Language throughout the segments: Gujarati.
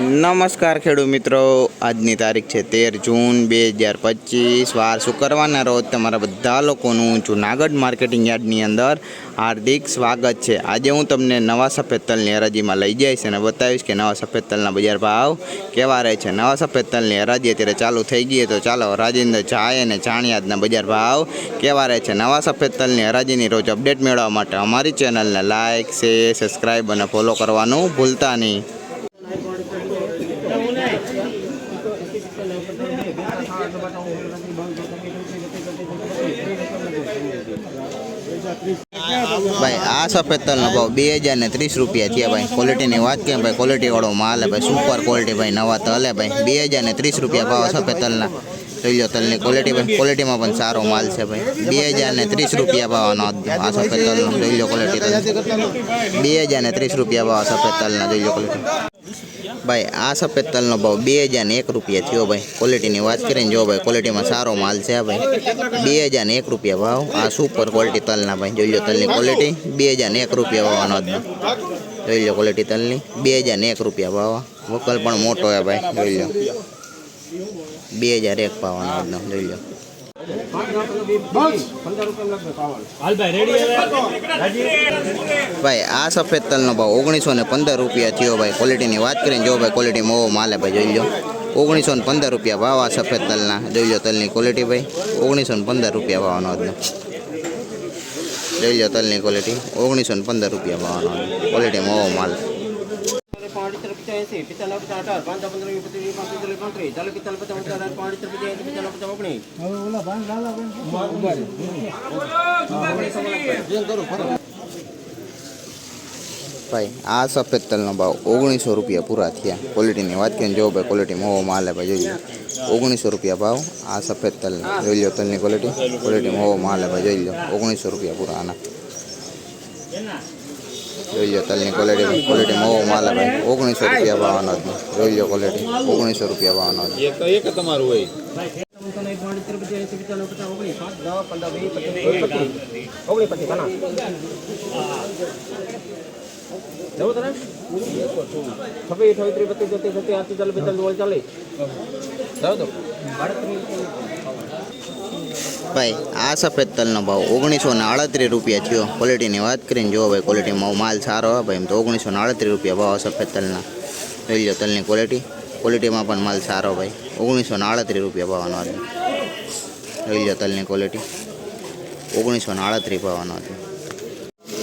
નમસ્કાર ખેડૂત મિત્રો. આજની તારીખ છે તેર જૂન બે હજાર પચીસ. વાર શુક્રવારના રોજ તમારા બધા લોકોનું જૂનાગઢ માર્કેટિંગ યાર્ડની અંદર હાર્દિક સ્વાગત છે. આજે હું તમને નવા સફેદ તલની હરાજીમાં લઈ જઈશ અને બતાવીશ કે નવા સફેદ તલના બજાર ભાવ કેવા રહે છે. નવા સફેદ તલની હરાજી અત્યારે ચાલુ થઈ ગઈ તો ચાલો હરાજીને જાય અને જાણીએ આજના બજાર ભાવ કેવા રહે છે. નવા સફેદ તલની હરાજીની રોજ અપડેટ મેળવવા માટે અમારી ચેનલને લાઇક શેર સબસ્ક્રાઈબ અને ફોલો કરવાનું ભૂલતા નહીં. ભાઈ, આ સફેદ તલનો ભાવ બે હજાર ને ત્રીસ રૂપિયા છે ભાઈ. ક્વોલિટીની વાત કેમ ભાઈ? ક્વોલિટી વાળો માલ ભાઈ. સુપર ક્વોલિટી ભાઈ, નવા તલ હે ભાઈ. બે હજાર ને ત્રીસ રૂપિયા ભાવ સફેદ તલના જોઈ લો તલની ક્વોલિટી ભાઈ. ક્વોલિટીમાં પણ સારો માલ છે ભાઈ. બે હજાર ને ત્રીસ રૂપિયા ભાવનો આ સફેદ તલનો જોઈ લો ક્વોલિટી તલ. બે હજાર ને ત્રીસ રૂપિયા ભાવ સફેદ તલના જોઈ લો ક્વોલિટી ભાઈ, આ સફેદ તલનો ભાવ બે હજાર એક રૂપિયા થયો ભાઈ. ક્વોલિટીની વાત કરીને જો ભાઈ ક્વોલિટીમાં સારો માલ છે ભાઈ. બે હજાર એક રૂપિયા ભાવ. આ સુપર ક્વોલિટી તલના ભાઈ, જોઈ લો તલની ક્વોલિટી બે હજાર એક રૂપિયા ભાવવાનો આજનો. જોઈ લો ક્વોલિટી તલની. બે હજાર એક રૂપિયા ભાવ. વકલ પણ મોટો હે ભાઈ, જોઈ લો. બે હજાર એક ભાવવાનો આજનો, જોઈ લો. ભાઈ, આ સફેદ તલનો ભાવ ઓગણીસો ને પંદર રૂપિયા થયો ભાઈ. ક્વોલિટીની વાત કરીને જો ભાઈ ક્વોલિટી મોવો માલે ભાઈ, જોઈ લો ઓગણીસો ને પંદર રૂપિયા ભાવ આ સફેદ તલના. જોઈ લો તલની ક્વોલિટી ભાઈ. ઓગણીસો ને પંદર રૂપિયા ભાવનો આજનો જોઈ લો તલની ક્વોલિટી ઓગણીસો ને પંદર રૂપિયા ભાવનો ક્વોલિટી મોવો માલ. પચાસી પિસ્તાલીસ પચાસ અઢાર પાંચ પંદર પચીસ પાંત્રીસ. પાંત્રીસ ચાલીસ પિસ્તાલીસ પચાસ પચાસ પાંત્રીસ પચાસ પિસ્તાલીસ પચાસ ઓગણીસ. ભાઈ આ સફેદ તલનો ભાવ ઓગણીસો રૂપિયા પૂરા થયા. ક્વોલિટીની વાત કરીને જો ભાઈ ક્વોલિટી મોવો માલ હે ભાઈ જોઈ લો ઓગણીસો રૂપિયા ભાવ આ સફેદ તલ જોઈ લો તલની ક્વોલિટી ક્વોલિટી મોવો માલ હે ભાઈ જોઈ લો ઓગણીસો રૂપિયા પૂરા આના. જોઈ લો તલની ક્વોલિટી ક્વોલિટી મોવો માલ હે ભાઈ ઓગણીસો રૂપિયા ભાવનો જ જોઈ લો ક્વોલિટી ઓગણીસો રૂપિયા ભાવનો જ એક એક તમારું હોય પાંત્રીસ પચાસ પિસ્તાલીસ પચાસ ઓગણીસ પાંચ દસ પંદર વીસ પચીસ પચીસ ઓગણીસ પચીસ ઘણા જવું તને છવ્વીસ અઠ્યાવીસ ત્રીસ બત્રીસ તેત્રીસ સત્યાવીસ આઠી ચાલીસ બેતાલીસ ચાલીસ જાવ તો ભાઈ, આ સફેદ તલનો ભાવ ઓગણીસો ને આડત્રીસ રૂપિયા થયો. ક્વોલિટીની વાત કરીને જો ભાઈ ક્વોલિટીમાં માલ સારો હોય ભાઈ, એમ તો ઓગણીસો ને આડત્રીસ રૂપિયા ભાવ સફેદ તલના. જોઈ લો તલની ક્વોલિટી ક્વોલિટીમાં પણ માલ સારો ભાઈ, ઓગણીસો ને આડત્રીસ રૂપિયા ભાવનો હતો. જોઈ લો તલની ક્વોલિટી ઓગણીસો ને આડત્રીસ ભાવનો હતો.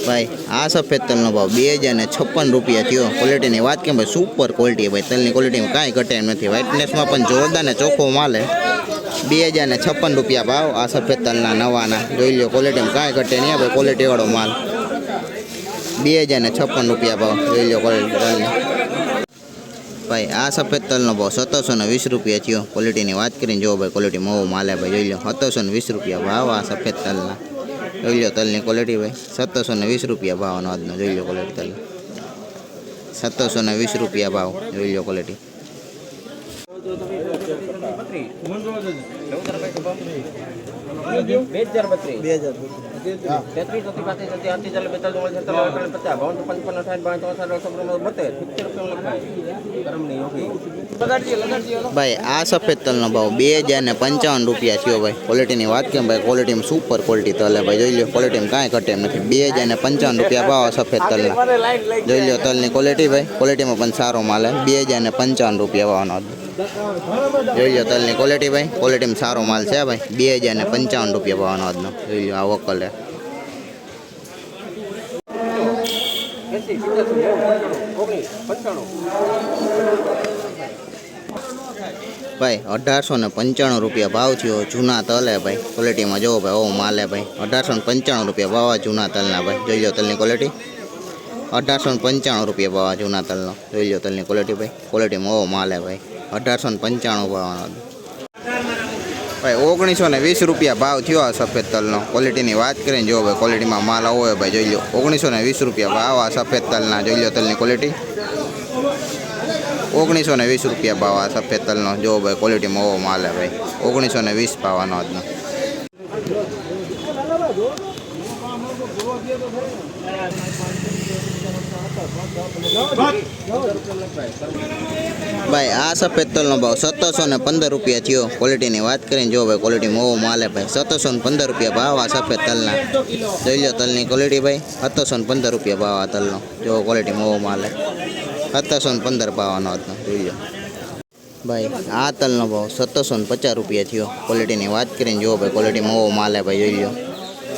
ભાઈ, આ સફેદ તલનો ભાવ બે હજાર ને છપ્પન રૂપિયા થયો. ક્વોલિટીની વાત કેમ ભાઈ સુપર ક્વોલિટી ભાઈ. તલની ક્વોલિટીમાં કાંઈ ઘટે નથી. વ્હાઇટનેસમાં પણ જોરદાર ને ચોખ્ખો માલ બે હજાર ને છપ્પન રૂપિયા ભાવ. આ સફેદ તલના નવાના. જોઈ લો ક્વોલિટીમાં કાંઈ ઘટે નહીં ભાઈ ક્વોલિટીવાળો માલ. બે હજાર ને છપ્પન રૂપિયા ભાવ. જોઈ લો ક્વોલિટી ભાઈ, આ સફેદ તલનો ભાવ સત્તરસો ને વીસ રૂપિયા થયો. ક્વોલિટીની વાત કરીને જો ભાઈ ક્વોલિટી મોવો માલે ભાઈ. જોઈ લો સત્તરસો ને વીસ રૂપિયા ભાવ આ સફેદ તલના જોઈ લો તલની ક્વોલિટી ભાઈ. સત્તરસો ને વીસ રૂપિયા ભાવનો આજનો. જોઈ લો ક્વોલિટી તલ. સત્તરસો ને વીસ રૂપિયા ભાવ. જોઈ લો ક્વોલિટી બે હજાર બત્રીસ. બે હજાર તેત્રીસ ચોત્રીસ પાંત્રીસ છત્રીસ આઠથી ચાલીસ બેતાલીસ ઓગણીસ સત્તાવીસ અઠાવીસ પચાસ બાવન પંચાવન અઠાવીસ બાવીસ ચોસઠ અડસઠ બોતેર સિત્તેર રૂપિયા લખાય ગરમની ઓકે લગાડજે લગાડજે ભાઈ આ સફેદ તલનો ભાવ બે હજાર ને પંચાવન રૂપિયા થયો ભાઈ. ક્વોલિટીની વાત કેમ ભાઈ? ક્વોલિટીમાં સુપર ક્વોલિટી તલ ભાઈ. જોઈ લો ક્વોલિટીમાં કાંઈ ઘટે એમ નથી. બે હજાર ને પંચાવન રૂપિયા ભાવ સફેદ તલના. જોઈ લો તલની ક્વોલિટી ભાઈ. ક્વોલિટીમાં પણ સારો માલ બે હજાર ને પંચાવન રૂપિયા ભાવનો. જોઈ લો તલની ક્વોલિટી ભાઈ. ક્વોલિટીમાં સારો માલ છે ભાઈ. બે હજાર ને પંચાવન રૂપિયા ભાવનો આજનો. જોઈ લો આ વકલ ભાઈ અઢારસો ને પંચાણું રૂપિયા ભાવ થયો જૂના તલ હે ભાઈ ક્વોલિટીમાં જોવો ભાઈ ઓ માલ ભાઈ. અઢારસો ને પંચાણું રૂપિયા ભાવ જૂના તલના ભાઈ. જોઈ લો તલની ક્વોલિટી અઢારસો ને પંચાણું રૂપિયા ભાવ જૂના તલનો. જોઈ લો તલની ક્વોલિટી ભાઈ. ક્વોલિટીમાં ઓ માલ હે ભાઈ. અઢારસો ને પંચાણું ભાવનો ભાઈ ઓગણીસો ને વીસ રૂપિયા ભાવ થયો આ સફેદ તલનો. ક્વોલિટીની વાત કરીને જો ભાઈ ક્વોલિટીમાં માલ આવો હોય ભાઈ, જોઈ લો. ઓગણીસો ને વીસ રૂપિયા ભાવ આ સફેદ તલના, જોઈ લો તલની ક્વોલિટી ઓગણીસો ને વીસ રૂપિયા ભાવ આ સફેદ તલનો. જો ભાઈ ક્વોલિટીમાં ઓવો માલ હે ભાઈ. ઓગણીસો ને વીસ ભાવનો આજનો. ભાઈ, આ સફેદ તલનો ભાવ સત્તરસો ને પંદર રૂપિયા થયો. ક્વોલિટીની વાત કરીને જો ભાઈ ક્વોલિટી મોવો માલે ભાઈ. સત્તરસો ને પંદર રૂપિયા ભાવ આ સફેદ તલના. જોઈ લો તલની ક્વોલિટી ભાઈ. સત્તરસો ને પંદર રૂપિયા ભાવ આ તલનો. જો ક્વોલિટી મોવો માલે સત્તરસો ને પંદર ભાવનો હતો. જોઈ લો. ભાઈ, આ તલનો ભાવ સત્તરસો ને પચાસ રૂપિયા થયો. ક્વોલિટીની વાત કરીને જો ભાઈ ક્વોલિટી મોવો માલે ભાઈ, જોઈ લો.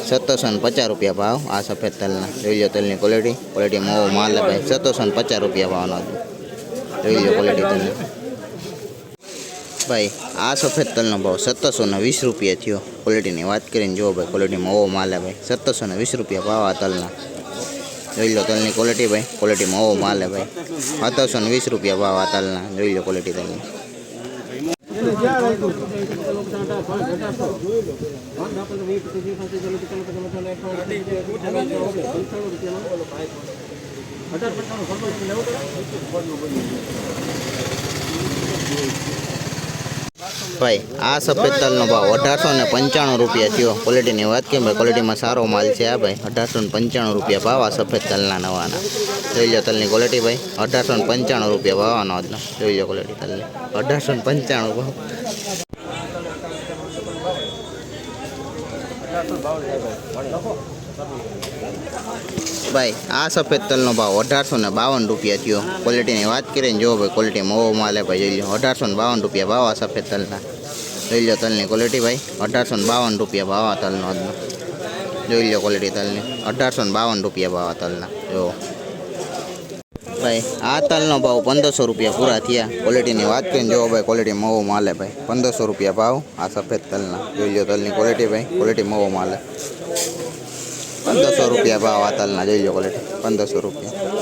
સત્તરસો ને પચાસ રૂપિયા ભાવ આ સફેદ તલના. જોઈ લો તલની ક્વોલિટી ક્વોલિટી મોવો માલે ભાઈ. સત્તરસો ને પચાસ રૂપિયા ભાવનો હતો. જોઈ ક્વોલિટી તલની ભાઈ, આ સફેદ તલનો ભાવ સત્તરસો ને વીસ રૂપિયા થયો. ક્વોલિટીની વાત કરીને જુઓ ભાઈ ક્વોલિટીમાં ઓવો માલે ભાઈ. સત્તરસો ને વીસ રૂપિયા ભાવ આ તલના. જોઈ લો તલની ક્વોલિટી ભાઈ ક્વોલિટીમાં ઓવો માલે ભાઈ. સત્તરસો ને વીસ રૂપિયા ભાવ આ તલના. જોઈ લો ક્વોલિટી તલની. ભાઈ આ સફેદ તલનો ભાવ અઢારસો ને પંચાણું રૂપિયા થયો. ક્વોલિટીની વાત કેમ ભાઈ? ક્વોલિટીમાં સારો માલ છે આ ભાઈ. અઢારસો ને પંચાણું રૂપિયા ભાવ આ સફેદ તલના નવાના. જોઈ લો તલની ક્વોલિટી ભાઈ. અઢારસો ને પંચાણું રૂપિયા ભાવનો આજનો. જોઈ લો ક્વોલિટી તલની. અઢારસો ને પંચાણું ભાવ. ભાઈ, આ સફેદ તલનો ભાવ અઢારસો ને બાવન રૂપિયા થયો. ક્વોલિટીની વાત કરીને જો ભાઈ ક્વોલિટી મોવો માલે ભાઈ, જોઈ લો, અઢારસો ને બાવન રૂપિયા ભાવ આ સફેદ તલના. જોઈ લો તલની ક્વોલિટી ભાઈ, અઢારસો ને બાવન રૂપિયા ભાવ આ તલનો આજનો. જોઈ લો ક્વોલિટી તલની, અઢારસો ને બાવન રૂપિયા ભાવ આ તલના. જો. ભાઈ, આ તલનો ભાવ પંદરસો રૂપિયા પૂરા થયા. ક્વોલિટીની વાત કરીને જો ભાઈ ક્વોલિટી મોવો માલે ભાઈ, પંદરસો રૂપિયા ભાવ આ સફેદ તલના. જોઈ લો તલની ક્વોલિટી ભાઈ ક્વોલિટી મોવો માલે પંદરસો રૂપિયા ભાવ આ તલના જોઈ લો ક્વોલિટી પંદરસો રૂપિયા.